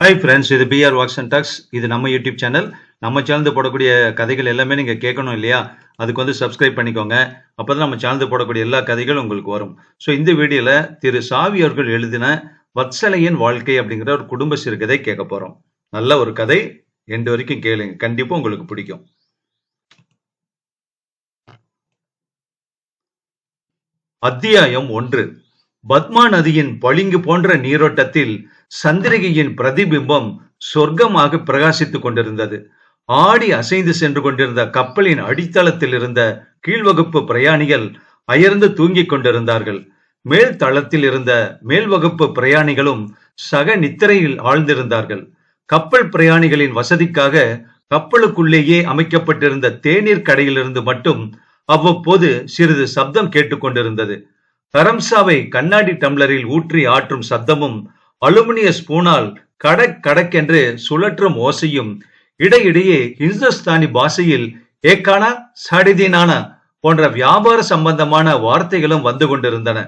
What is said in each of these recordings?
Hi friends இது PR walks and talks இது நம்ம யூடியூப் சேனல் நம்ம சேனல் போடக்கூடிய கதைகள் எல்லாமே நீங்கள் கேட்கணும் இல்லையா? அதுக்கு வந்து சப்ஸ்கிரைப் பண்ணிக்கோங்க. அப்போ தான் நம்ம சேனல் போடக்கூடிய எல்லா கதைகளும் உங்களுக்கு வரும். ஸோ இந்த வீடியோவில் திரு சாவி அவர்கள் எழுதின வத்சலையின் வாழ்க்கை அப்படிங்கிற ஒரு குடும்ப சிறுகதை கேட்க போகிறோம் நல்ல ஒரு கதை. எண்டு வரைக்கும் கேளுங்க. கண்டிப்பாக உங்களுக்கு பிடிக்கும். அத்தியாயம் ஒன்று. பத்மா நதியின் பளிங்கு போன்ற நீரோட்டத்தில் சந்திரிகையின் பிரதிபிம்பம் சொர்க்கமாக பிரகாசித்துக் கொண்டிருந்தது. ஆடி அசைந்து சென்று கொண்டிருந்த கப்பலின் அடித்தளத்தில் இருந்த கீழ்வகுப்பு பிரயாணிகள் அயர்ந்து தூங்கிக் கொண்டிருந்தார்கள். மேல் தளத்தில் இருந்த மேல் வகுப்பு பிரயாணிகளும் சக நித்திரையில் ஆழ்ந்திருந்தார்கள். கப்பல் பிரயாணிகளின் வசதிக்காக கப்பலுக்குள்ளேயே அமைக்கப்பட்டிருந்த தேநீர் கடையிலிருந்து மட்டும் அவ்வப்போது சிறிது சப்தம் கேட்டுக்கொண்டிருந்தது கரம்சாவை கண்ணாடி டம்ளரில் ஊற்றி ஆற்றும் சப்தமும் அலுமினிய ஸ்பூனால் கடக் கடக்கென்று சுழற்றும் ஓசையும் இடையிடையே இந்துஸ்தானி பாஷையில் ஏக்கானா சாடிதீனானா போன்ற வியாபார சம்பந்தமான வார்த்தைகளும் வந்து கொண்டிருந்தன.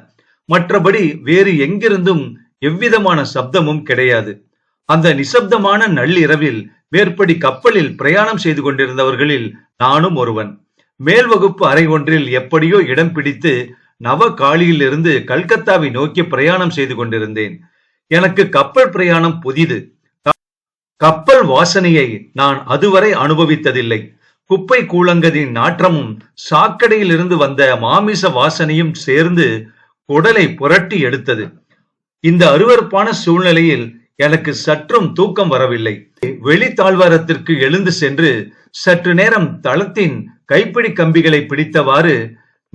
மற்றபடி வேறு எங்கிருந்தும் எவ்விதமான சப்தமும் கிடையாது. அந்த நிசப்தமான நள்ளிரவில் மேற்படி கப்பலில் பிரயாணம் செய்து கொண்டிருந்தவர்களில் நானும் ஒருவன். மேல் வகுப்பு அறை ஒன்றில் எப்படியோ இடம் பிடித்து நவ காலியிலிருந்து கல்கத்தாவை நோக்கி பிரயாணம் செய்து கொண்டிருந்தேன். எனக்கு கப்பல் பிரயாணம் புதிது. கப்பல் வாசனையை நான் அதுவரை அனுபவித்ததில்லை. குப்பை கூழங்கதின் நாற்றமும் சாக்கடையில் இருந்து வந்த மாமிச வாசனையும் சேர்ந்து குடலை புரட்டி எடுத்தது. இந்த அருவறுப்பான சூழ்நிலையில் எனக்கு சற்றும் தூக்கம் வரவில்லை. வெளித்தாழ்வாரத்திற்கு எழுந்து சென்று சற்று நேரம் தளத்தின் கைப்பிடி கம்பிகளை பிடித்தவாறு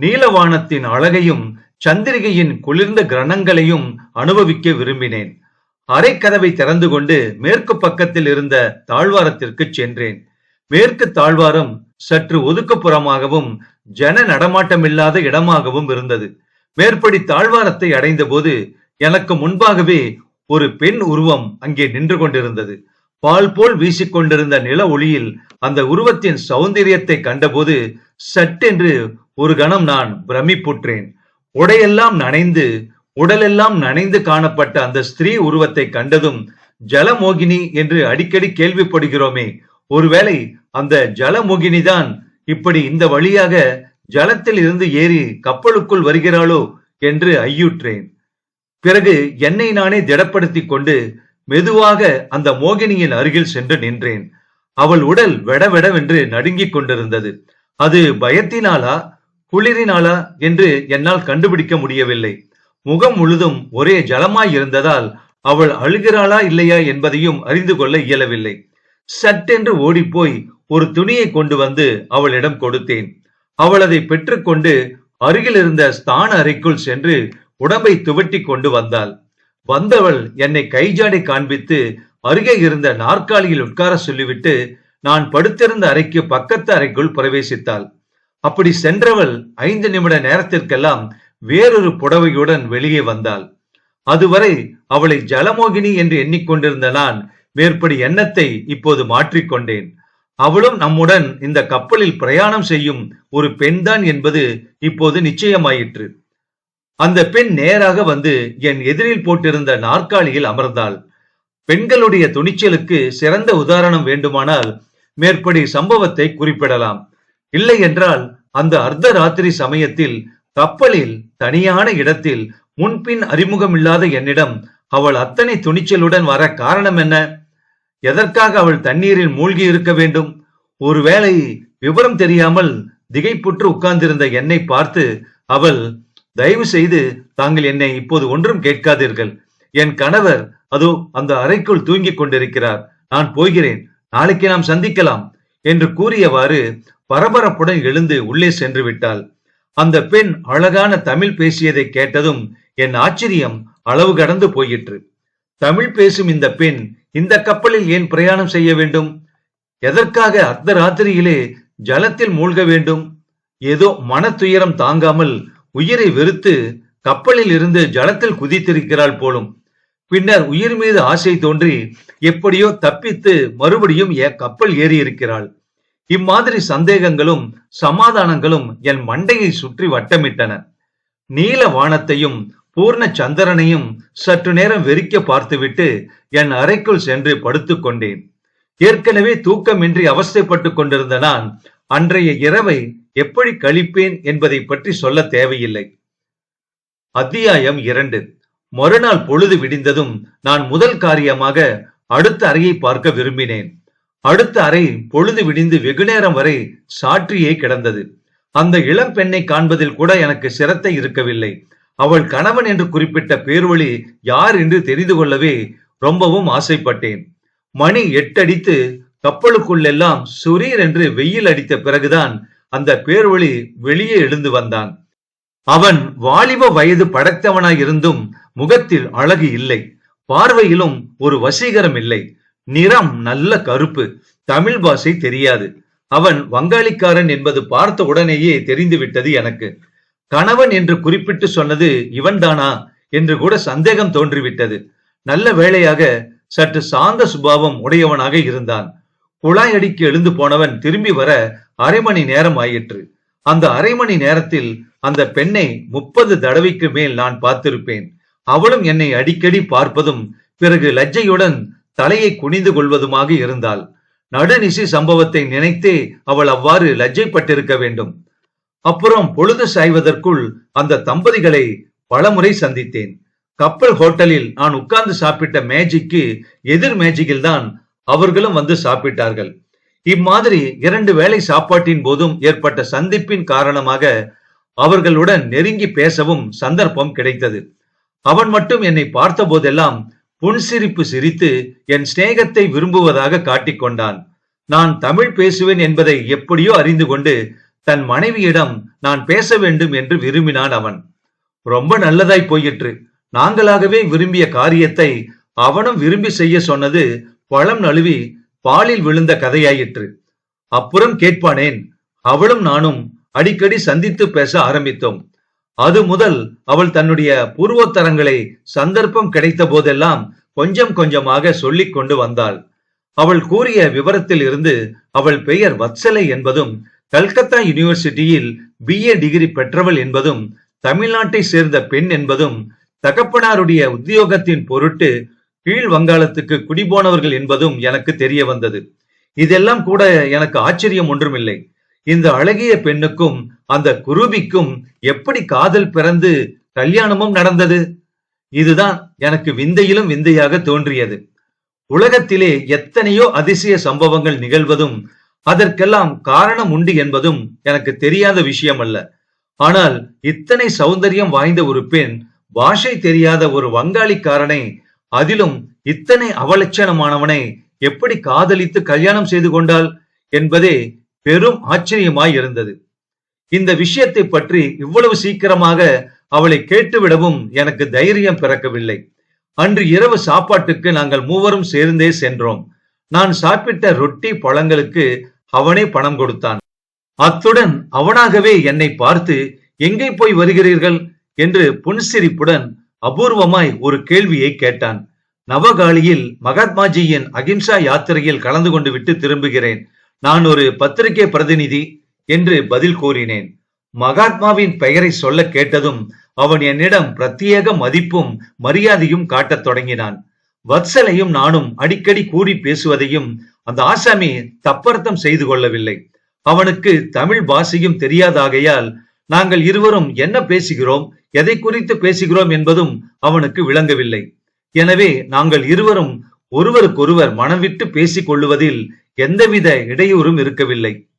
நீலவானத்தின் அழகையும் சந்திரிகையின் குளிர்ந்த கிரணங்களையும் அனுபவிக்க விரும்பினேன். அரைக்கதவை திறந்து கொண்டு மேற்கு பக்கத்தில் இருந்த தாழ்வாரத்திற்கு சென்றேன். மேற்கு தாழ்வாரம் சற்று ஒதுக்குப்புறமாகவும் ஜன நடமாட்டமில்லாத இடமாகவும் இருந்தது. மேற்படி தாழ்வாரத்தை அடைந்தபோது எனக்கு முன்பாகவே ஒரு பெண் உருவம் அங்கே நின்று கொண்டிருந்தது. பால் போல் வீசிக்கொண்டிருந்த நில ஒளியில் அந்த உருவத்தின் சௌந்தரியத்தை கண்டபோது சட்டென்று ஒரு கணம் நான் பிரமிப்புற்றேன். உடையெல்லாம் நனைந்து உடலெல்லாம் நனைந்து காணப்பட்ட அந்த ஸ்திரீ உருவத்தை கண்டதும் ஜலமோகினி என்று அடிக்கடி கேள்விப்படுகிறோமே. ஒருவேளை அந்த ஜலமோகினி தான் இப்படி இந்த வழியாக ஜலத்தில் இருந்து ஏறி கப்பலுக்குள் வருகிறாளோ என்று ஐயுற்றேன். பிறகு என்னை நானே திடப்படுத்திக் கொண்டு மெதுவாக அந்த மோகினியின் அருகில் சென்று நின்றேன். அவள் உடல் வெடவெடவென்று நடுங்கிக் கொண்டிருந்தது. அது பயத்தினாலா குளிரினாலா என்று என்னால் கண்டுபிடிக்க முடியவில்லை. முகம் முழுதும் ஒரே ஜலமாய் இருந்ததால் அவள் அழுகிறாளா இல்லையா என்பதையும் அறிந்து கொள்ள இயலவில்லை. சட்டென்று ஓடிப்போய் ஒரு துணியை கொண்டு வந்து அவளிடம் கொடுத்தேன். அவள் அதை பெற்றுக்கொண்டு அருகில் இருந்த ஸ்தான அறைக்குள் சென்று உடம்பை துவட்டி கொண்டு வந்தாள். வந்தவள் என்னை கைஜாடி காண்பித்து அருகே இருந்த நாற்காலியில் உட்கார சொல்லிவிட்டு நான் படுத்திருந்த அறைக்கு பக்கத்து அறைக்குள் பிரவேசித்தாள். அப்படி சென்றவள் ஐந்து நிமிட நேரத்திற்கெல்லாம் வேறொரு புடவையுடன் வெளியே வந்தாள். அதுவரை அவளை ஜலமோகினி என்று எண்ணிக்கொண்டிருந்த நான் மேற்படி எண்ணத்தை இப்போது மாற்றிக்கொண்டேன். அவளும் நம்முடன் இந்த கப்பலில் பிரயாணம் செய்யும் ஒரு பெண்தான் என்பது இப்போது நிச்சயமாயிற்று. அந்த பெண் நேராக வந்து என் எதிரில் போட்டிருந்த நாற்காலியில் அமர்ந்தாள். பெண்களுடைய துணிச்சலுக்கு சிறந்த உதாரணம் வேண்டுமானால் மேற்படி சம்பவத்தை குறிப்பிடலாம். இல்லை என்றால் அந்த அர்த்த ராத்திரி சமயத்தில் கப்பலில் தனியான இடத்தில் முன்பின் அறிமுகமில்லாத என்னிடம் அவள் அத்தனை துணிச்சலுடன் வர காரணம் என்ன? எதற்காக அவள் தண்ணீரில் மூழ்கி இருக்க வேண்டும்? ஒருவேளை விவரம் தெரியாமல் திகைப்புற்று உட்கார்ந்திருந்த என்னை பார்த்து அவள் தயவு செய்து தாங்கள் என்னை இப்போது ஒன்றும் கேட்காதீர்கள். என் கணவர் அதோ அந்த அறைக்குள் தூங்கிக் கொண்டிருக்கிறார். நான் போகிறேன். நாளைக்கு நாம் சந்திக்கலாம் என்று கூறியவாறு பரபரப்புடன் எழுந்து உள்ளே சென்று விட்டாள். அந்த பெண் அழகான தமிழ் பேசியதை கேட்டதும் என் ஆச்சரியம் அளவு கடந்து போயிற்று. தமிழ் பேசும் இந்த பெண் இந்த கப்பலில் ஏன் பிரயாணம் செய்ய வேண்டும்? எதற்காக அர்த்த ராத்திரியிலே ஜலத்தில் மூழ்க வேண்டும்? ஏதோ மன துயரம் தாங்காமல் உயிரை வெறுத்து கப்பலில் இருந்து ஜலத்தில் குதித்திருக்கிறாள் போலும். பின்னர் உயிர் மீது ஆசை தோன்றி எப்படியோ தப்பித்து மறுபடியும் கப்பல் ஏறி இருக்கிறாள் இம்மாதிரி சந்தேகங்களும் சமாதானங்களும் என் மண்டையை சுற்றி வட்டமிட்டன. நீல வானத்தையும் பூர்ண சந்திரனையும் சற்று நேரம் வெறிக்க பார்த்துவிட்டு என் அறைக்குள் சென்று படுத்துக் கொண்டேன். ஏற்கனவே தூக்கமின்றி அவஸ்தைப்பட்டுக் கொண்டிருந்த நான் அன்றைய இரவை எப்படி கழிப்பேன் என்பதை பற்றி சொல்ல தேவையில்லை. அத்தியாயம் இரண்டு. மறுநாள் பொழுது விடிந்ததும் நான் முதல் காரியமாக அடுத்த அறையை பார்க்க விரும்பினேன். அடுத்த அறை பொழுது விடிந்து வெகுநேரம் வரை சாற்றியே கிடந்தது. அந்த இளம் பெண்ணை காண்பதில் கூட எனக்கு சிரத்தை இருக்கவில்லை. அவள் கணவன் என்று குறிப்பிட்ட பேர்வழி யார் என்று தெரிந்து கொள்ளவே ரொம்பவும் ஆசைப்பட்டேன். மணி எட்டடித்து கப்பலுக்குள்ளெல்லாம் சுரீர் என்று வெயில் அடித்த பிறகுதான் அந்த பேர்வழி வெளியே எழுந்து வந்தான். அவன் வாலிப வயது படைத்தவனாயிருந்தும் முகத்தில் அழகு இல்லை. பார்வையிலும் ஒரு வசீகரம் இல்லை. நிறம் நல்ல கருப்பு. தமிழ் பாஷை தெரியாது. அவன் வங்காளிக்காரன் என்பது பார்த்த உடனேயே தெரிந்துவிட்டது எனக்கு. கணவன் என்று குறிப்பிட்டு சொன்னது இவன்தானா? என்று கூட சந்தேகம் தோன்றிவிட்டது. நல்ல வேளையாக சற்று சாந்த சுபாவம் உடையவனாக இருந்தான். குழாய் அடிக்கு எழுந்து போனவன் திரும்பி வர அரை மணி நேரம் ஆயிற்று. அந்த அரை மணி நேரத்தில் அந்த பெண்ணை முப்பது தடவைக்கு மேல் நான் பார்த்திருப்பேன். அவளும் என்னை அடிக்கடி பார்ப்பதும் பிறகு லஜ்ஜையுடன் தலையை குனிந்து கொள்வதுமாக இருந்தாள் நடுநிசி சம்பவத்தை நினைத்தே அவள் அவ்வாறு லஜ்ஜைப்பட்டிருக்க வேண்டும். அப்புறம் பொழுது சாய்வதற்குள் அந்த தம்பதிகளை பலமுறை சந்தித்தேன். கப்பல் ஹோட்டலில் நான் உட்கார்ந்து சாப்பிட்ட மேஜிக்கு எதிர் மேஜிக்கில் தான் அவர்களும் வந்து சாப்பிட்டார்கள். இம்மாதிரி இரண்டு வேளை சாப்பாட்டின் போதும் ஏற்பட்ட சந்திப்பின் காரணமாக அவர்களுடன் நெருங்கி பேசவும் சந்தர்ப்பம் கிடைத்தது. அவன் மட்டும் என்னை பார்த்த போதெல்லாம் புன்சிரிப்பு சிரித்து என் சிநேகத்தை விரும்புவதாக காட்டிக்கொண்டான் நான் தமிழ் பேசுவேன் என்பதை எப்படியோ அறிந்து கொண்டு தன் மனைவியிடம் நான் பேச வேண்டும் என்று விரும்பினான் அவன். ரொம்ப நல்லதாய் போயிற்று. நாங்களாகவே விரும்பிய காரியத்தை அவனும் விரும்பி செய்ய சொன்னது பழம் நழுவி பாலில் விழுந்த கதையாயிற்று. அப்புறம் கேட்பானேன். அவளும் நானும் அடிக்கடி சந்தித்து பேச ஆரம்பித்தோம். அது முதல் அவள் தன்னுடைய பூர்வோத்தரங்களை சந்தர்ப்பம் கிடைத்த போதெல்லாம் கொஞ்சம் கொஞ்சமாக சொல்லிக் கொண்டு வந்தாள். அவள் கூறிய விவரத்தில் இருந்து அவள் பெயர் வத்சலை என்பதும் கல்கத்தா யூனிவர்சிட்டியில் பிஏ டிகிரி பெற்றவள் என்பதும் தமிழ்நாட்டை சேர்ந்த பெண் என்பதும் தகப்பனாருடைய உத்தியோகத்தின் பொருட்டு கீழ் வங்காளத்துக்கு குடிபோனவர்கள் என்பதும் எனக்கு தெரிய வந்தது. இதெல்லாம் கூட எனக்கு ஆச்சரியம் ஒன்றுமில்லை. இந்த அழகிய பெண்ணுக்கும் அந்த குருவிக்கும் எப்படி காதல் பிறந்து கல்யாணமும் நடந்தது? இதுதான் எனக்கு விந்தையிலும் விந்தையாக தோன்றியது. உலகத்திலே எத்தனையோ அதிசய சம்பவங்கள் நிகழ்வதும் அதற்கெல்லாம் காரணம் உண்டு என்பதும் எனக்கு தெரியாத விஷயம் அல்ல ஆனால் இத்தனை சௌந்தரியம் வாய்ந்த ஒரு பெண் பாஷை தெரியாத ஒரு வங்காளிக்காரனை அதிலும் இத்தனை அவலட்சணமானவனை எப்படி காதலித்து கல்யாணம் செய்து கொண்டாள் என்பதே பெரும் ஆச்சரியமாய் இருந்தது. இந்த விஷயத்தை பற்றி இவ்வளவு சீக்கிரமாக அவளை கேட்டுவிடவும் எனக்கு தைரியம் பிறக்கவில்லை. அன்று இரவு சாப்பாட்டுக்கு நாங்கள் மூவரும் சேர்ந்தே சென்றோம். நான் சாப்பிட்ட ரொட்டி பழங்களுக்கு அவனே பணம் கொடுத்தான். அத்துடன் அவனாகவே என்னை பார்த்து எங்கே போய் வருகிறீர்கள்? என்று புன்சிரிப்புடன் அபூர்வமாய் ஒரு கேள்வியை கேட்டான். நவகாலியில் மகாத்மாஜியின் அகிம்சா யாத்திரையில் கலந்து கொண்டு விட்டு திரும்புகிறேன். நான் ஒரு பத்திரிகை பிரதிநிதி என்று பதில் கூறினேன். மகாத்மாவின் பெயரை சொல்ல கேட்டதும் அவன் என்னிடம் பிரத்யேக மதிப்பும் மரியாதையும் காட்டத் தொடங்கினான். வத்சலையும் நானும் அடிக்கடி கூடி பேசுவதையும் அந்த ஆசாமி தப்பர்த்தம் செய்து கொள்ளவில்லை. அவனுக்கு தமிழ் பாஷையும் தெரியாதாகையால் நாங்கள் இருவரும் என்ன பேசுகிறோம் எதை குறித்து பேசுகிறோம் என்பதும் அவனுக்கு விளங்கவில்லை. எனவே நாங்கள் இருவரும் ஒருவருக்கொருவர் மனம் விட்டு பேசிக் கொள்ளுவதில் எந்தவித இடையூறும் இருக்கவில்லை.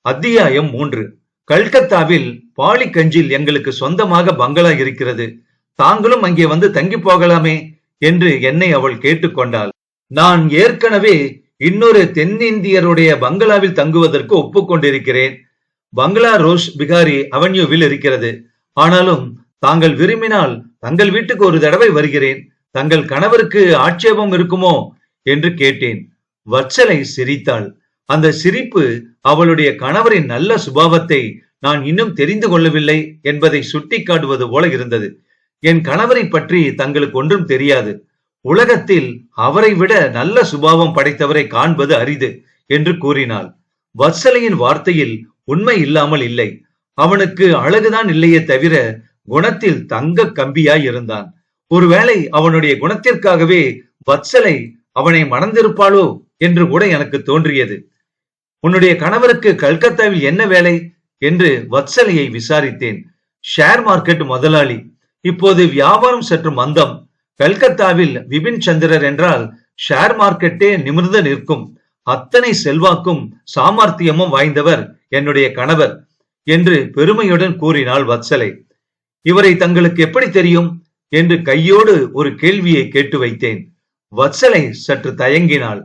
அத்தியாயம் மூன்று. கல்கத்தாவில் பாலிகஞ்சில் எங்களுக்கு சொந்தமாக பங்களா இருக்கிறது. தாங்களும் அங்கே வந்து தங்கி போகலாமே என்று என்னை அவள் கேட்டுக்கொண்டாள் நான் ஏற்கனவே இன்னொரு தென்னிந்தியருடைய பங்களாவில் தங்குவதற்கு ஒப்புக்கொண்டிருக்கிறேன் பங்களா ரோஸ் பிகாரி அவென்யூவில் இருக்கிறது. ஆனாலும் தாங்கள் விரும்பினால் தங்கள் வீட்டுக்கு ஒரு தடவை வருகிறேன். தங்கள் கணவருக்கு ஆட்சேபம் இருக்குமோ? என்று கேட்டேன். வத்சலை சிரித்தாள். அந்த சிரிப்பு அவளுடைய கணவரின் நல்ல சுபாவத்தை நான் இன்னும் தெரிந்து கொள்ளவில்லை என்பதை சுட்டிக்காட்டுவது போல இருந்தது. என் கணவரை பற்றி தங்களுக்கு ஒன்றும் தெரியாது. உலகத்தில் அவரை விட நல்ல சுபாவம் படைத்தவரை காண்பது அரிது என்று கூறினாள். வத்சலையின் வார்த்தையில் உண்மை இல்லாமல் இல்லை. அவனுக்கு அழகுதான் இல்லையே தவிர குணத்தில் தங்க கம்பியாய் இருந்தான். ஒருவேளை அவனுடைய குணத்திற்காகவே வத்சலை அவனை மணந்திருப்பாளோ? என்று கூட எனக்கு தோன்றியது. உன்னுடைய கணவருக்கு கல்கத்தாவில் என்ன வேலை? என்று வத்சலையை விசாரித்தேன். ஷேர் மார்க்கெட் முதலாளி. இப்போது வியாபாரம் சற்று மந்தம். கல்கத்தாவில் விபின் சந்திரர் என்றால் ஷேர் மார்க்கெட்டே நிமிர்ந்து நிற்கும். அத்தனை செல்வாக்கும் சாமர்த்தியமும் வாய்ந்தவர் என்னுடைய கணவர் என்று பெருமையுடன் கூறினாள் வத்சலை. இவரை தங்களுக்கு எப்படி தெரியும்? என்று கையோடு ஒரு கேள்வியை கேட்டு வைத்தேன். வத்சலை சற்று தயங்கினாள்.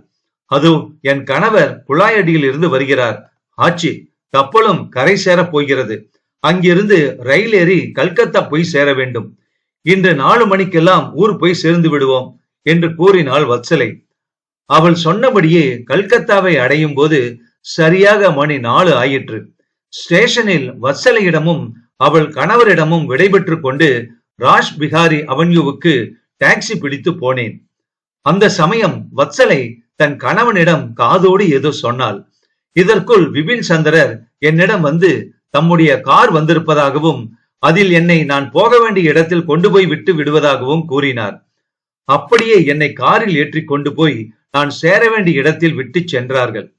அதோ என் கணவர் குழாயடியில் இருந்து வருகிறார். ஆச்சி கப்பலும் கரை சேரப் போகிறது. அங்கிருந்து ரயில் ஏறி கல்கத்தா போய் சேர வேண்டும். இன்று நாலு மணிக்கெல்லாம் ஊர் போய் சேர்ந்து விடுவோம் என்று கூறினாள் வத்சலை. அவள் சொன்னபடியே கல்கத்தாவை அடையும் போது சரியாக மணி நாலு ஆயிற்று. ஸ்டேஷனில் வத்சலையிடமும் அவள் கணவரிடமும் விடைபெற்று கொண்டு ராஜ் பிகாரி அவன்யூவுக்கு டாக்ஸி பிடித்து போனேன். அந்த சமயம் வத்சலை தன் கணவனிடம் காதோடு ஏதோ சொன்னாள். இதற்குள் விபின் சந்திரர் என்னிடம் வந்து தம்முடைய கார் வந்திருப்பதாகவும் அதில் என்னை நான் போக வேண்டிய இடத்தில் கொண்டு போய் விட்டு விடுவதாகவும் கூறினார். அப்படியே என்னை காரில் ஏற்றி கொண்டு போய் நான் சேர வேண்டிய இடத்தில் விட்டு சென்றார்கள்.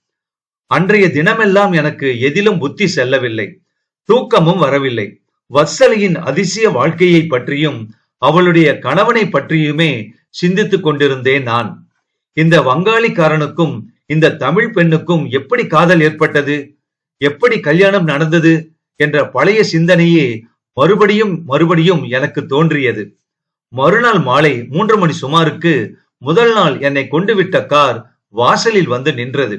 அன்றைய தினமெல்லாம் எனக்கு எதிலும் புத்தி செல்லவில்லை. தூக்கமும் வரவில்லை. வத்சலையின் அதிசய வாழ்க்கையை பற்றியும் அவளுடைய கணவனை பற்றியுமே சிந்தித்துக் கொண்டிருந்தேன் நான். இந்த வங்காளிக்காரனுக்கும் இந்த தமிழ் பெண்ணுக்கும் எப்படி காதல் ஏற்பட்டது? எப்படி கல்யாணம் நடந்தது? என்ற பழைய சிந்தனையே மறுபடியும் மறுபடியும் எனக்கு தோன்றியது. மறுநாள் மாலை மூன்று மணி சுமாருக்கு முதல் நாள் என்னை கொண்டு விட்ட கார் வாசலில் வந்து நின்றது.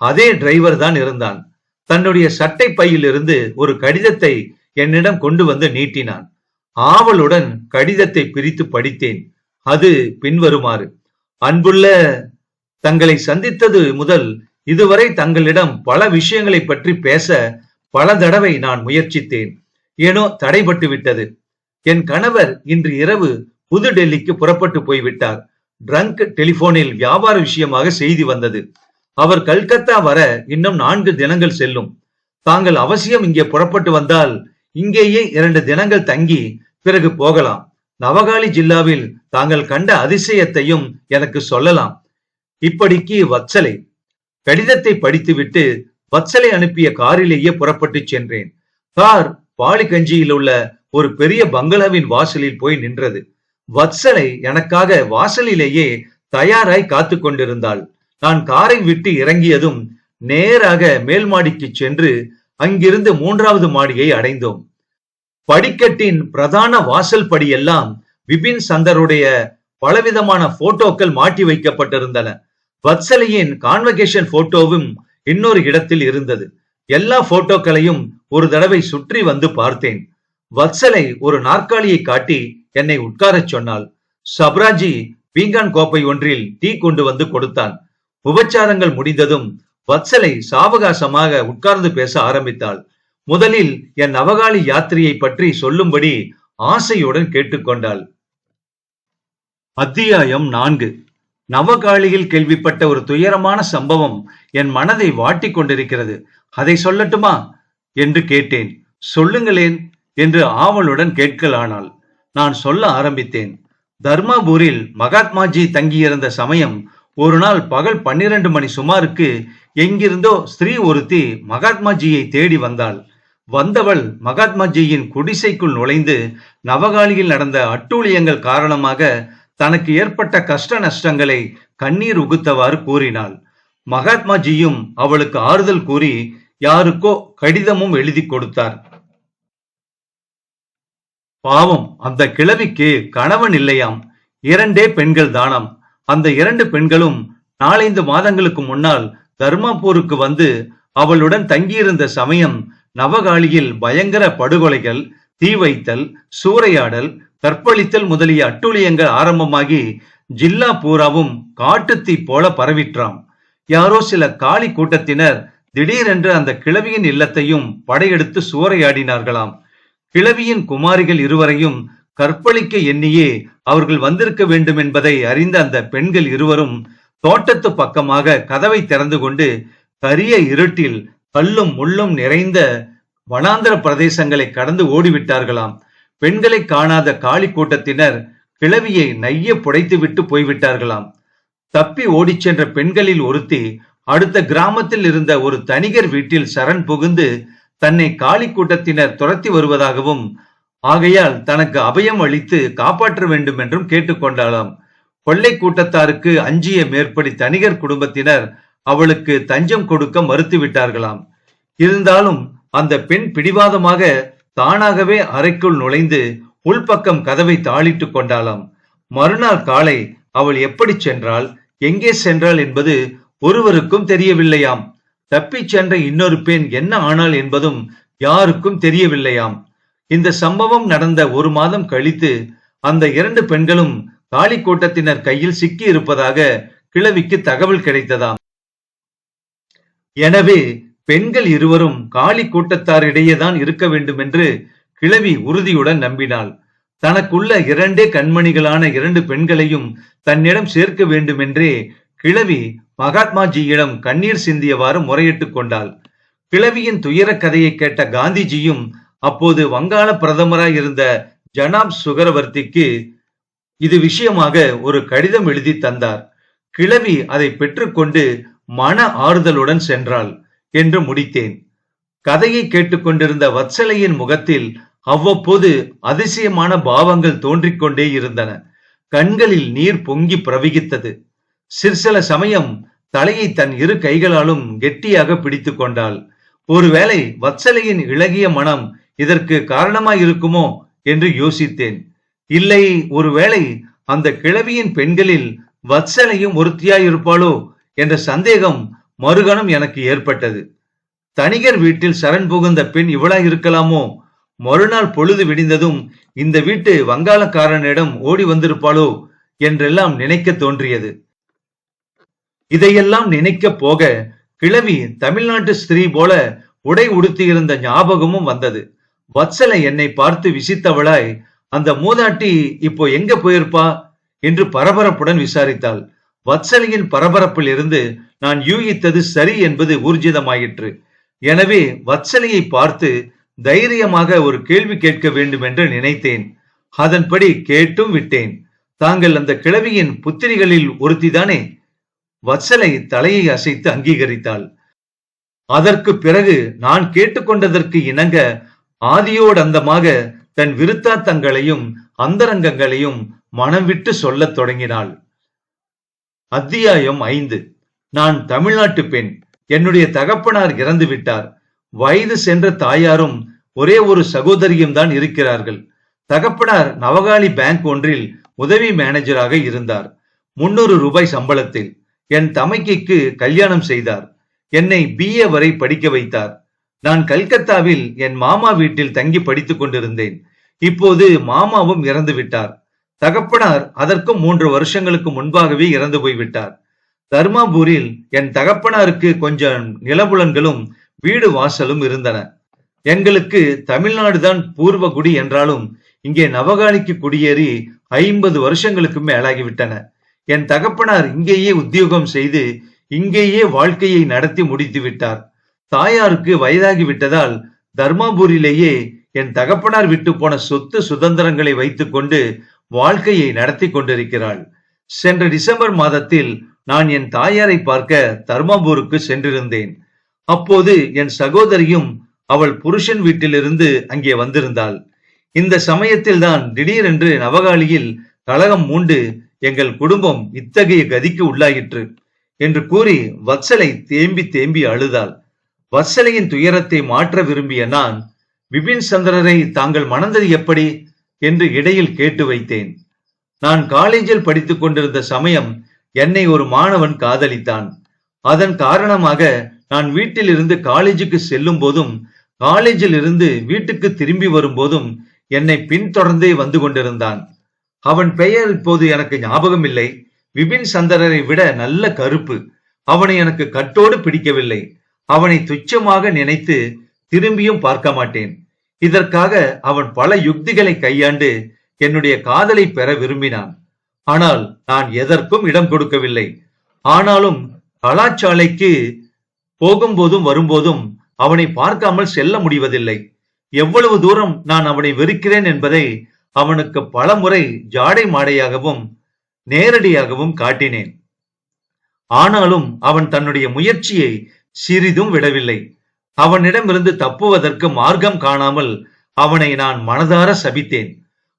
அதே டிரைவர் தான் இருந்தான். தன்னுடைய சட்டை பையில் இருந்து ஒரு கடிதத்தை என்னிடம் கொண்டு வந்து நீட்டினான். ஆவலுடன் கடிதத்தை பிரித்து படித்தேன். அது பின்வருமாறு. அன்புள்ள தங்களை சந்தித்தது முதல் இதுவரை தங்களிடம் பல விஷயங்களை பற்றி பேச பல தடவை நான் முயற்சித்தேன். ஏனோ தடைபட்டு விட்டது. என் கணவர் இன்று இரவு புது டெல்லிக்கு புறப்பட்டு போய்விட்டார். ட்ரங்க் டெலிபோனில் வியாபார விஷயமாக செய்தி வந்தது. அவர் கல்கத்தா வர இன்னும் நான்கு தினங்கள் செல்லும். தாங்கள் அவசியம் இங்கே புறப்பட்டு வந்தால் இங்கேயே இரண்டு தினங்கள் தங்கி பிறகு போகலாம். நவகாளி ஜில்லாவில் தாங்கள் கண்ட அதிசயத்தையும் எனக்கு சொல்லலாம். இப்படிக்கு வத்சலை. கடிதத்தை படித்துவிட்டு வத்சலை அனுப்பிய காரிலேயே புறப்பட்டு சென்றேன். கார் பாலிகஞ்சியில் உள்ள ஒரு பெரிய பங்களாவின் வாசலில் போய் நின்றது. வத்சலை எனக்காக வாசலிலேயே தயாராய் காத்து கொண்டிருந்தாள். நான் காரை விட்டு இறங்கியதும் நேராக மேல் மாடிக்கு சென்று அங்கிருந்து மூன்றாவது மாடியை அடைந்தோம். படிக்கட்டின் பிரதான வாசல் படியெல்லாம் விபின் சந்தருடைய பலவிதமான போட்டோக்கள் மாட்டி வைக்கப்பட்டிருந்தன. வத்சலையின் கான்வகேஷன் போட்டோவும் இன்னொரு இடத்தில் இருந்தது. எல்லா போட்டோக்களையும் ஒரு தடவை சுற்றி வந்து பார்த்தேன். வத்சலை ஒரு நாற்காலியை காட்டி என்னை உட்காரச் சொன்னாள். சப்ராஜி பீங்கான் கோப்பை ஒன்றில் டீ கொண்டு வந்து கொடுத்தான். உபச்சாரங்கள் முடிந்ததும் வத்சலை சாவகாசமாக உட்கார்ந்து பேச ஆரம்பித்தாள். முதலில் என் நவகாளி யாத்திரையை பற்றி சொல்லும்படி ஆசையுடன் கேட்டுக்கொண்டாள். அத்தியாயம் நான்கு. நவகாளியில் கேள்விப்பட்ட ஒரு துயரமான சம்பவம் என் மனதை வாட்டி கொண்டிருக்கிறது. அதை சொல்லட்டுமா? என்று கேட்டேன். சொல்லுங்களேன் என்று ஆவலுடன் கேட்கலானாள். நான் சொல்ல ஆரம்பித்தேன். தர்மாபூரில் மகாத்மாஜி தங்கியிருந்த சமயம் ஒரு நாள் பகல் பன்னிரண்டு மணி சுமாருக்கு எங்கிருந்தோ ஸ்திரீ ஒருத்தி மகாத்மாஜியை தேடி வந்தாள். வந்தவள் மகாத்மாஜியின் குடிசைக்குள் நுழைந்து நவகாலியில் நடந்த அட்டூழியங்கள் காரணமாக தனக்கு ஏற்பட்ட கஷ்ட நஷ்டங்களை கண்ணீர் உகுத்தவாறு கூறினாள். மகாத்மாஜியும் அவளுக்கு ஆறுதல் கூறி யாருக்கோ கடிதமும் எழுதி கொடுத்தார். பாவம் அந்த கிழவிக்கு கணவன் இல்லையாம். இரண்டே பெண்கள் தானாம். அந்த இரண்டு பெண்களும் நாலைந்து மாதங்களுக்கு முன்னால் தர்மாபூருக்கு வந்து அவளுடன் தங்கியிருந்த சமயம் நவகாளியில் பயங்கர படுகொலைகள் தீ வைத்தல் சூறையாடல் கற்பழித்தல் முதலிய அட்டூழியங்கள் ஆரம்பமாகி ஜில்லா பூராவும் காட்டுத்தீ போல பரவிற்றாம். யாரோ சில காளி கூட்டத்தினர் திடீரென்று அந்த கிழவியின் இல்லத்தையும் படையெடுத்து சூறையாடினார்களாம். கிழவியின் குமாரிகள் இருவரையும் கற்பழிக்க எண்ணியே அவர்கள் வந்திருக்க வேண்டும் என்பதை அறிந்த அந்த பெண்கள் இருவரும் தோட்டத்து பக்கமாக கதவை திறந்து கொண்டு கரிய இருட்டில் கல்லும் முள்ளும் நிறைந்த வனாந்திர பிரதேசங்களை கடந்து ஓடிவிட்டார்களாம். பெண்களை காணாத காளி கூட்டத்தினர் கிழவியை நைய புடைத்துவிட்டு போய்விட்டார்களாம். தப்பி ஓடிச் சென்ற பெண்களில் ஒருத்தி அடுத்த கிராமத்தில் இருந்த ஒரு தனிகர் வீட்டில் சரண் புகுந்து தன்னை காளி கூட்டத்தினர் துரத்தி வருவதாகவும் ஆகையால் தனக்கு அபயம் அளித்து காப்பாற்ற வேண்டும் என்றும் கேட்டுக்கொண்டாளாம் கொள்ளை கூட்டத்தாருக்கு அஞ்சிய மேற்படி தனிகர் குடும்பத்தினர் அவளுக்கு தஞ்சம் கொடுக்க மறுத்துவிட்டார்களாம். இருந்தாலும் அந்த பெண் பிடிவாதமாக தானாகவே அறைக்குள் நுழைந்து உள்பக்கம் கதவை தாளிட்டுக் கொண்டாளாம். மறுநாள் காலை அவள் எப்படி சென்றாள் எங்கே சென்றாள் என்பது ஒருவருக்கும் தெரியவில்லையாம். தப்பிச் சென்ற இன்னொரு பெண் என்ன ஆனாள் என்பதும் யாருக்கும் தெரியவில்லையாம். இந்த சம்பவம் நடந்த ஒரு மாதம் கழித்து அந்த இரண்டு பெண்களும் காளி கூட்டத்தினர் கையில் சிக்கி இருப்பதாக கிழவிக்கு தகவல் கிடைத்ததாம். எனவே பெண்கள் இருவரும் காளி கூட்டத்தாரிடையேதான் இருக்க வேண்டும் என்று கிழவி உறுதியுடன் நம்பினாள். தனக்குள்ள இரண்டே கண்மணிகளான இரண்டு பெண்களையும் தன்னிடம் சேர்க்க வேண்டுமென்றே கிழவி மகாத்மாஜியிடம் கண்ணீர் சிந்தியவாறு முறையிட்டுக் கொண்டாள். கிழவியின் துயரக் கதையை கேட்ட காந்திஜியும் அப்போது வங்காள பிரதமராய் இருந்த ஜனாப் சுகரவர்த்திக்கு இது விஷயமாக ஒரு கடிதம் எழுதி தந்தார். கிழவி அதை பெற்றுக்கொண்டு மன ஆறுதலுடன் சென்றாள் என்று முடித்தேன். கதையை கேட்டுக்கொண்டிருந்த வத்சலையின் முகத்தில் அவ்வப்போது அதிசயமான பாவங்கள் தோன்றிக்கொண்டே இருந்தன. கண்களில் நீர் பொங்கி பிரவகித்தது. சிற்சில சமயம் தலையை தன் இரு கைகளாலும் கெட்டியாக பிடித்துக் கொண்டாள். ஒருவேளை வத்சலையின் இளகிய மனம் இதற்கு காரணமாயிருக்குமோ என்று யோசித்தேன். இல்லை ஒருவேளை அந்த கிழவியின் பெண்களில் வத்சலையும் ஒருத்தியாயிருப்பாளோ என்ற சந்தேகம் மறுகணம் எனக்கு ஏற்பட்டது. தனிகர் வீட்டில் சரண் புகுந்த பெண் இவளாய் இருக்கலாமோ? மறுநாள் பொழுது விடிந்ததும் இந்த வீட்டு வங்காளக்காரனிடம் ஓடி வந்திருப்பாளோ? என்றெல்லாம் நினைக்க தோன்றியது. இதையெல்லாம் நினைக்க போக கிழவி தமிழ்நாட்டு ஸ்திரீ போல உடை உடுத்தியிருந்த ஞாபகமும் வந்தது. வத்சலை என்னை பார்த்து விசித்தவளாய் அந்த மூதாட்டி இப்போ எங்க போயிருப்பா? என்று பரபரப்புடன் விசாரித்தாள். வத்சலியின் பரபரப்பில் இருந்து நான் யூகித்தது சரி என்பது ஊர்ஜிதமாயிற்று. எனவே வத்சலியை பார்த்து தைரியமாக ஒரு கேள்வி கேட்க வேண்டும் என்று நினைத்தேன். அதன்படி கேட்டும் விட்டேன். தாங்கள் அந்த கிழவியின் புத்திரிகளில் ஒருத்திதானே? வத்சலை தலையை அசைத்து அங்கீகரித்தாள். அதற்கு பிறகு நான் கேட்டுக்கொண்டதற்கு இணங்க ஆதியோடந்தமாக தன் விருத்தாத்தங்களையும் அந்தரங்கங்களையும் மனம் விட்டு சொல்லத் தொடங்கினாள். அத்தியாயம் ஐந்து. நான் தமிழ்நாட்டு பெண். என்னுடைய தகப்பனார் இறந்து விட்டார் வயது சென்ற தாயாரும் ஒரே ஒரு சகோதரியும் தான் இருக்கிறார்கள். தகப்பனார் நவகாலி பேங்க் ஒன்றில் உதவி மேனேஜராக இருந்தார். முன்னூறு ரூபாய் சம்பளத்தில் என் தமைக்கைக்கு கல்யாணம் செய்தார். என்னை பிஏ வரை படிக்க வைத்தார். நான் கல்கத்தாவில் என் மாமா வீட்டில் தங்கி படித்துக் கொண்டிருந்தேன். இப்போது மாமாவும் இறந்து விட்டார் தகப்பனார் அதற்கும் மூன்று வருஷங்களுக்கு முன்பாகவே இறந்து போய்விட்டார். தர்மாபூரில் என் தகப்பனாருக்கு கொஞ்சம் நிலபுலன்களும் வீடு வாசலும் இருந்தன. எங்களுக்கு தமிழ்நாடுதான் பூர்வ குடி என்றாலும் இங்கே நவகாலிக்கு குடியேறி ஐம்பது வருஷங்களுக்கு மேலாகிவிட்டன. என் தகப்பனார் இங்கேயே உத்தியோகம் செய்து இங்கேயே வாழ்க்கையை நடத்தி முடித்து விட்டார். தாயாருக்கு வயதாகி விட்டதால் தர்மாபூரிலேயே என் தகப்பனார் விட்டு போன சொத்து சுதந்திரங்களை வைத்துக்கொண்டு வாழ்க்கையை நடத்தி கொண்டிருக்கிறாள். சென்ற டிசம்பர் மாதத்தில் நான் என் தாயாரை பார்க்க தர்மாபூருக்கு சென்றிருந்தேன். அப்போது என் சகோதரியும் அவள் புருஷன் வீட்டிலிருந்து அங்கே வந்திருந்தாள். இந்த சமயத்தில் தான் திடீரென்று நவகாளியில் கலகம் மூண்டு எங்கள் குடும்பம் இத்தகைய கதிக்கு உள்ளாயிற்று என்று கூறி வத்சலை தேம்பி தேம்பி அழுதாள். வத்சலையின் துயரத்தை மாற்ற விரும்பிய நான் விபின் சந்திரரை தாங்கள் மணந்தது எப்படி? என்று இடையில் கேட்டு வைத்தேன். நான் காலேஜில் படித்துக் கொண்டிருந்த சமயம் என்னை ஒரு மாணவன் காதலித்தான். அதன் காரணமாக நான் வீட்டில் இருந்து காலேஜுக்கு செல்லும் போதும் காலேஜில் இருந்து வீட்டுக்கு திரும்பி வரும்போதும் என்னை பின்தொடர்ந்தே வந்து கொண்டிருந்தான். அவன் பெயர் இப்போது எனக்கு ஞாபகம் இல்லை விபின் சந்திரரை விட நல்ல கருப்பு. அவனை எனக்கு கட்டோடு பிடிக்கவில்லை. அவனை துச்சமாக நினைத்து திரும்பியும் பார்க்க மாட்டேன். இதற்காக அவன் பல யுக்திகளை கையாண்டு என்னுடைய காதலை பெற விரும்பினான். ஆனால் நான் எதற்கும் இடம் கொடுக்கவில்லை. ஆனாலும் கலாச்சாலைக்கு போகும்போதும் வரும்போதும் அவனை பார்க்காமல் செல்ல முடிவதில்லை. எவ்வளவு தூரம் நான் அவனை வெறுக்கிறேன் என்பதை அவனுக்கு பலமுறை ஜாடை மாடையாகவும் நேரடியாகவும் காட்டினேன். ஆனாலும் அவன் தன்னுடைய முயற்சியை சிறிதும் விடவில்லை. அவனிடமிருந்து தப்புவதற்கு மார்க்கம் காணாமல் அவனை நான் மனதார சபித்தேன்.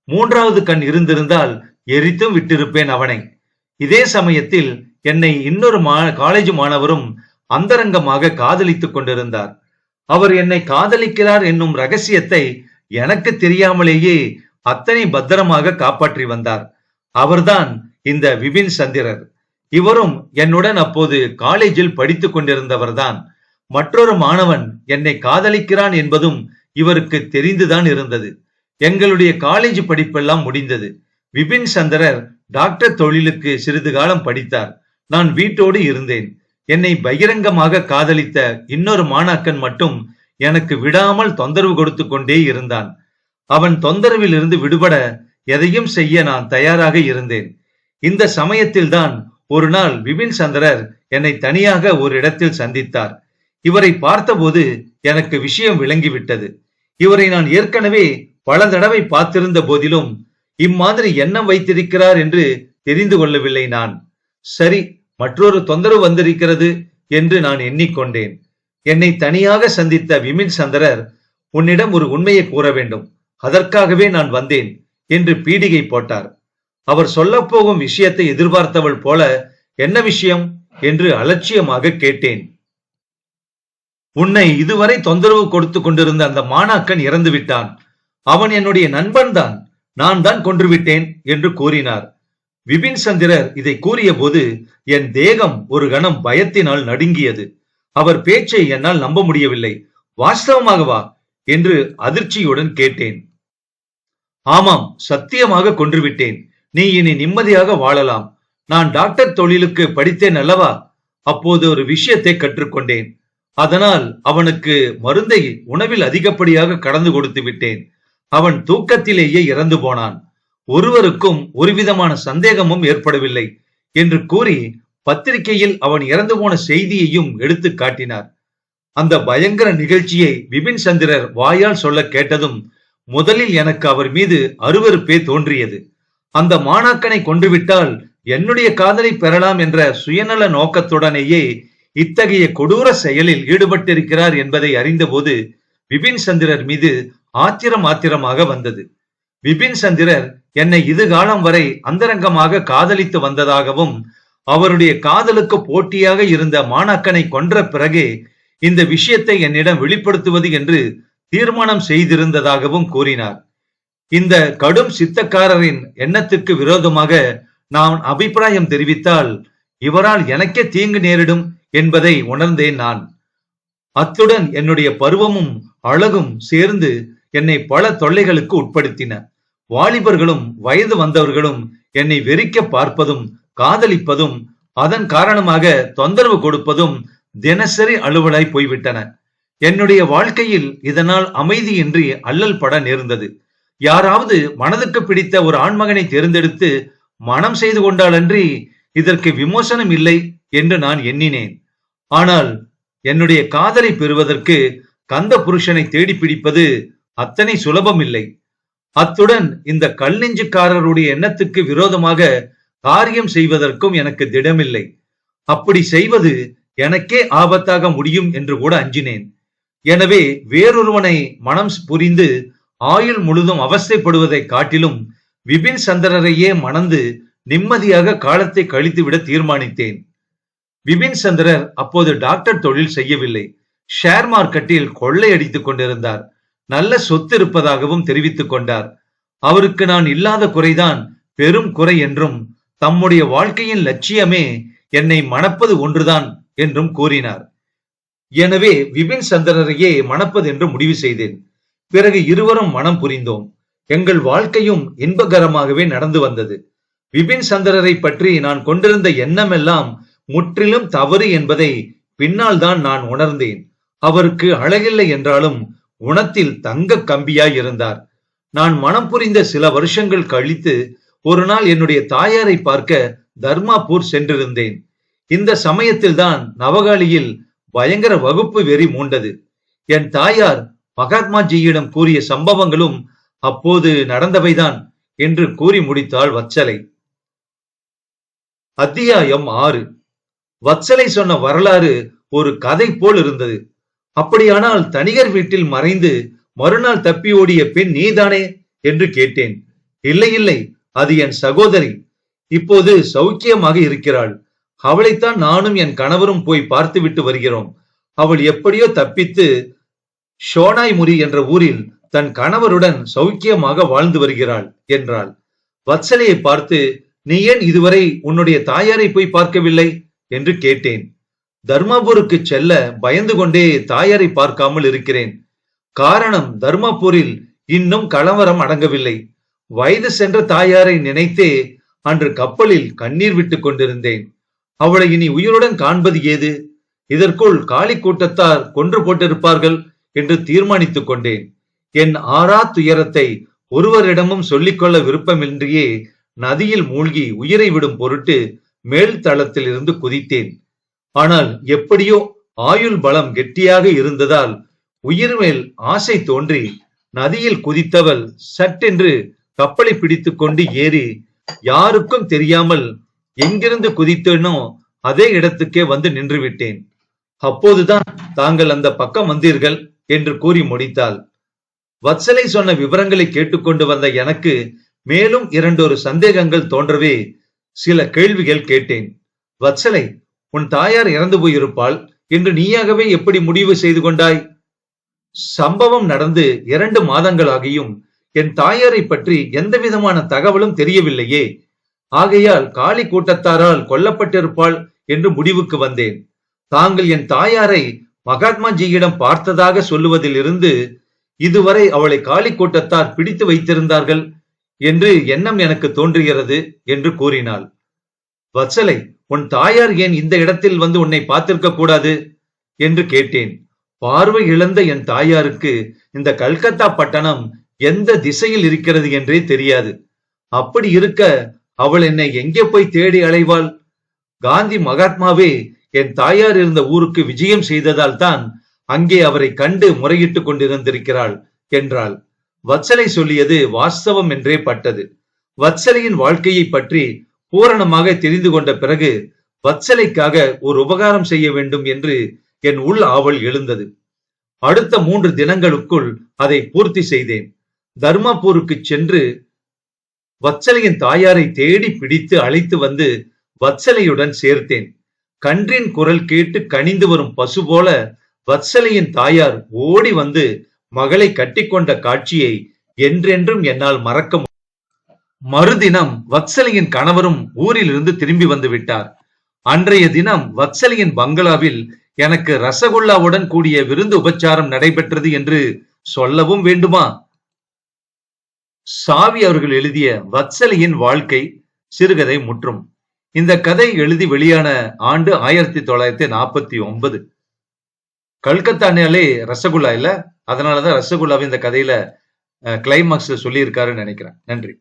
மூன்றாவது கண் இருந்திருந்தால் எரித்தும் விட்டிருப்பேன் அவனை. இதே சமயத்தில் என்னை இன்னொரு மா காலேஜ் மாணவரும் அந்தரங்கமாக காதலித்துக் கொண்டிருந்தார். அவர் என்னை காதலிக்கிறார் என்னும் ரகசியத்தை எனக்கு தெரியாமலேயே அத்தனை பத்திரமாக காப்பாற்றி வந்தார். அவர்தான் இந்த விபின் சந்திரர். இவரும் என்னுடன் அப்போது காலேஜில் படித்துக் கொண்டிருந்தவர்தான். மற்றொரு மாணவன் என்னை காதலிக்கிறான் என்பதும் இவருக்கு தெரிந்துதான் இருந்தது. எங்களுடைய காலேஜ் படிப்பெல்லாம் முடிந்தது. விபின் சந்திரர் டாக்டர் தொழிலுக்கு சிறிது காலம் படித்தார். நான் வீட்டோடு இருந்தேன். என்னை பகிரங்கமாக காதலித்த இன்னொரு மாணாக்கன் மட்டும் எனக்கு விடாமல் தொந்தரவு கொடுத்து கொண்டே இருந்தான். அவன் தொந்தரவில் இருந்து விடுபட எதையும் செய்ய நான் தயாராக இருந்தேன். இந்த சமயத்தில்தான் ஒரு நாள் விபின் சந்திரர் என்னை தனியாக ஒரு இடத்தில் சந்தித்தார். இவரை பார்த்தபோது எனக்கு விஷயம் விளங்கிவிட்டது. இவரை நான் ஏற்கனவே பல தடவை பார்த்திருந்த போதிலும் இம்மாதிரி எண்ணம் வைத்திருக்கிறார் என்று தெரிந்து கொள்ளவில்லை நான். சரி மற்றொரு தொந்தரவு வந்திருக்கிறது என்று நான் எண்ணிக்கொண்டேன். என்னை தனியாக சந்தித்த விமின் சந்திரர் உன்னிடம் ஒரு உண்மையை கூற வேண்டும். அதற்காகவே நான் வந்தேன் என்று பீடிகை போட்டார். அவர் சொல்லப்போகும் விஷயத்தை எதிர்பார்த்தவள் போல என்ன விஷயம்? என்று அலட்சியமாக கேட்டேன். உன்னை இதுவரை தொந்தரவு கொடுத்து கொண்டிருந்த அந்த மாணாக்கன் இறந்து விட்டான் அவன் என்னுடைய நண்பன் தான். நான் தான் கொன்றுவிட்டேன் என்று கூறினார். விபின் சந்திரர் இதை கூறிய போது என் தேகம் ஒரு கணம் பயத்தினால் நடுங்கியது. அவர் பேச்சை என்னால் நம்ப முடியவில்லை. வாஸ்தவமாகவா என்று அதிர்ச்சியுடன் கேட்டேன். ஆமாம் சத்தியமாக கொன்றுவிட்டேன். நீ இனி நிம்மதியாக வாழலாம். நான் டாக்டர் தொழிலுக்கு படித்தேன் அல்லவா? அப்போது ஒரு விஷயத்தை கற்றுக்கொண்டேன். அதனால் அவனுக்கு மருந்தை உணவில் அதிகப்படியாக கடந்து கொடுத்து விட்டேன். அவன் தூக்கத்திலேயே இறந்து போனான். ஒருவருக்கும் ஒருவிதமான சந்தேகமும் ஏற்படவில்லை என்று கூறி பத்திரிகையில் அவன் இறந்து போன செய்தியையும் எடுத்து காட்டினார். அந்த பயங்கர நிகழ்ச்சியை விபின் சந்திரர் வாயால் சொல்ல கேட்டதும் முதலில் எனக்கு அவர் மீது அருவருப்பே தோன்றியது. அந்த மாணாக்கனை கொன்றுவிட்டால் என்னுடைய காதலை பெறலாம் என்ற சுயநல நோக்கத்துடனேயே இத்தகைய கொடூர செயலில் ஈடுபட்டிருக்கிறார் என்பதை அறிந்தபோது விபின் சந்திரர் மீது ஆத்திரம் ஆத்திரமாக வந்தது. விபின் சந்திரர் என்னை இது காலம் வரை அந்தரங்கமாக காதலித்து வந்ததாகவும் அவருடைய காதலுக்கு போட்டியாக இருந்த மாணாக்கனை கொன்ற பிறகே இந்த விஷயத்தை என்னிடம் வெளிப்படுத்துவது என்று தீர்மானம் செய்திருந்ததாகவும் கூறினார். இந்த கடும் சித்தக்காரரின் எண்ணத்துக்கு விரோதமாக நான் அபிப்பிராயம் தெரிவித்தால் இவரால் எனக்கே தீங்கு நேரிடும் என்பதை உணர்ந்தேன் நான். அத்துடன் என்னுடைய பருவமும் அழகும் சேர்ந்து என்னை பல தொல்லைகளுக்கு உட்படுத்தின. வாலிபர்களும் வயது வந்தவர்களும் என்னை வெறிக்க பார்ப்பதும் காதலிப்பதும் அதன் காரணமாக தொந்தரவு கொடுப்பதும் தினசரி அலுவலாய் போய்விட்டன. என்னுடைய வாழ்க்கையில் இதனால் அமைதியின்றி அல்லல் பட நேர்ந்தது. யாராவது மனதுக்கு பிடித்த ஒரு ஆண்மகனை தேர்ந்தெடுத்து மனம் செய்து கொண்டாலன்றி இதற்கு விமோசனம் இல்லை என்று நான் எண்ணினேன். ஆனால் என்னுடைய காதலை பெறுவதற்கு கந்த புருஷனை தேடி பிடிப்பது அத்தனை சுலபமில்லை. அத்துடன் இந்த கல் நெஞ்சுக்காரருடைய எண்ணத்துக்கு விரோதமாக காரியம் செய்வதற்கும் எனக்கு திடமில்லை. அப்படி செய்வது எனக்கே ஆபத்தாக முடியும் என்று கூட அஞ்சினேன். எனவே வேறொருவனை மனம் புரிந்து ஆயுள் முழுதும் அவஸ்தைப்படுவதை காட்டிலும் விபின் சந்திரரையே மணந்து நிம்மதியாக காலத்தை கழித்துவிட தீர்மானித்தேன். விபின் சந்திரர் அப்போது டாக்டர் தொழில் செய்யவில்லை. ஷேர் மார்க்கெட்டில் கொள்ளையடித்துக் கொண்டிருந்தார். நல்ல சொத்து இருப்பதாகவும் தெரிவித்துக் கொண்டார். அவருக்கு நான் இல்லாத குறைதான் பெரும் குறை என்றும் தம்முடைய வாழ்க்கையின் லட்சியமே என்னை மணப்பது ஒன்றுதான் என்றும் கூறினார். எனவே விபின் சந்திரரையே மணப்பது என்று முடிவு செய்தேன். பிறகு இருவரும் மனம் புரிந்தோம். எங்கள் வாழ்க்கையும் இன்பகரமாகவே நடந்து வந்தது. விபின் சந்திரரை பற்றி நான் கொண்டிருந்த எண்ணமெல்லாம் முற்றிலும் தவறு என்பதை பின்னால் தான் நான் உணர்ந்தேன். அவருக்கு அழகில்லை என்றாலும் உணத்தில் தங்க கம்பியாய் இருந்தார். நான் மனம் புரிந்த சில வருஷங்கள் கழித்து ஒரு நாள் என்னுடைய தாயாரை பார்க்க தர்மாபூர் சென்றிருந்தேன். இந்த சமயத்தில் தான் நவகாலியில் பயங்கர வகுப்பு வெறி மூண்டது. என் தாயார் மகாத்மாஜியிடம் கூறிய சம்பவங்களும் அப்போது நடந்தவைதான் என்று கூறி முடித்தாள் வச்சலை. அத்தியாயம் ஆறு. வத்சலை சொன்ன வரலாறு ஒரு கதை போல் இருந்தது. அப்படியானால் தனிகர் வீட்டில் மறைந்து மறுநாள் தப்பி ஓடிய பெண் நீதானே என்று கேட்டேன். இல்லை இல்லை அது என் சகோதரி. இப்போது சௌக்கியமாக இருக்கிறாள். அவளைத்தான் நானும் என் கணவரும் போய் பார்த்துவிட்டு வருகிறோம். அவள் எப்படியோ தப்பித்து ஷோனாய்முரி என்ற ஊரில் தன் கணவருடன் சௌக்கியமாக வாழ்ந்து வருகிறாள் என்றாள். வத்சலையை பார்த்து நீ ஏன் இதுவரை உன்னுடைய தாயாரை போய் பார்க்கவில்லை? என்று கேட்டேன். தர்மபுருக்கு செல்ல பயந்து கொண்டே தாயாரை பார்க்காமல் இருக்கிறேன். காரணம் தர்மபுரில் இன்னும் கலவரம் அடங்கவில்லை. வயது சென்ற தாயாரை நினைத்தே அன்று கப்பலில் கண்ணீர் விட்டுக் கொண்டிருந்தேன். அவளை இனி உயிருடன் காண்பது ஏது? இதற்குள் காளி கூட்டத்தார் கொன்று போட்டிருப்பார்கள் என்று தீர்மானித்துக் கொண்டேன். என் ஆறா துயரத்தை ஒருவரிடமும் சொல்லிக்கொள்ள விருப்பமின்றியே நதியில் மூழ்கி உயிரை விடும் பொருட்டு மேல் தளத்தில் இருந்து குதித்தேன். ஆனால் எப்படியோ ஆயுள் பலம் கெட்டியாக இருந்ததால் உயிர் மேல் ஆசை தோன்றி நதியில் குதித்தவள் சட்டென்று கப்பலை பிடித்து கொண்டு ஏறி யாருக்கும் தெரியாமல் எங்கிருந்து குதித்தேனோ அதே இடத்துக்கே வந்து நின்று விட்டேன். அப்போதுதான் தாங்கள் அந்த பக்கம் வந்தீர்கள் என்று கூறி முடித்தாள். வத்சலை சொன்ன விவரங்களை கேட்டுக்கொண்டு வந்த எனக்கு மேலும் இரண்டொரு சந்தேகங்கள் தோன்றவே சில கேள்விகள் கேட்டேன். வத்சலை உன் தாயார் இறந்து போயிருப்பாள். என்று நீயாகவே எப்படி முடிவு செய்து கொண்டாய்? சம்பவம் நடந்து இரண்டு மாதங்களாகியும் என் தாயாரை பற்றி எந்த விதமான தகவலும் தெரியவில்லையே. ஆகையால் காளி கூட்டத்தாரால் கொல்லப்பட்டிருப்பாள் என்று முடிவுக்கு வந்தேன். தாங்கள் என் தாயாரை மகாத்மாஜியிடம் பார்த்ததாக சொல்லுவதிலிருந்து இதுவரை அவளை காளி கூட்டத்தார் பிடித்து வைத்திருந்தார்கள். என்று எண்ணம் எனக்கு தோன்றுகிறது என்று கூறினாள். வச்சலை உன் தாயார் ஏன் இந்த இடத்தில் வந்து உன்னை பார்த்திருக்க கூடாது? என்று கேட்டேன். பார்வை இழந்த என் தாயாருக்கு இந்த கல்கத்தா பட்டணம் எந்த திசையில் இருக்கிறது என்றே தெரியாது. அப்படி இருக்க அவள் என்னை எங்கே போய் தேடி அலைவாள்? காந்தி மகாத்மாவே என் தாயார் இருந்த ஊருக்கு விஜயம் செய்ததால் தான் அங்கே அவரை கண்டு முறையிட்டுக் கொண்டிருந்திருக்கிறாள் என்றாள். வத்சலை சொல்லியது வாஸ்தவம் என்றே பட்டது. வத்சலையின் வாழ்க்கையை பற்றி பூரணமாக தெரிந்து கொண்ட பிறகு வத்சலைக்காக ஒரு உபகாரம் செய்ய வேண்டும் என்று என் உள் ஆவல் எழுந்தது. அடுத்த மூன்று தினங்களுக்குள் அதை பூர்த்தி செய்தேன். தர்மபூருக்கு சென்று வத்சலையின் தாயாரை தேடி பிடித்து அழைத்து வந்து வத்சலையுடன் சேர்த்தேன். கன்றின் குரல் கேட்டு கனிந்து வரும் பசு போல வத்சலையின் தாயார் ஓடி வந்து மகளை கட்டிக்கொண்ட காட்சியை என்றென்றும் என்னால் மறக்க மறுதினம் வத்சலையின் கணவரும் ஊரிலிருந்து திரும்பி வந்து விட்டார். அன்றைய தினம் வத்சலியின் பங்களாவில் எனக்கு ரசகுல்லாவுடன் கூடிய விருந்து உபச்சாரம் நடைபெற்றது என்று சொல்லவும் வேண்டுமா? சாவி அவர்கள் எழுதிய வத்சலியின் வாழ்க்கை சிறுகதை முற்றும். இந்த கதை எழுதி வெளியான ஆண்டு ஆயிரத்தி தொள்ளாயிரத்தி நாற்பத்தி ஒன்பது. கல்கத்தானாலே ரசகுல்லா இல்ல. அதனாலதான் ரசகுல்லாவை இந்த கதையில கிளைமாக்ஸ்ல சொல்லியிருக்காருன்னு நினைக்கிறேன். நன்றி.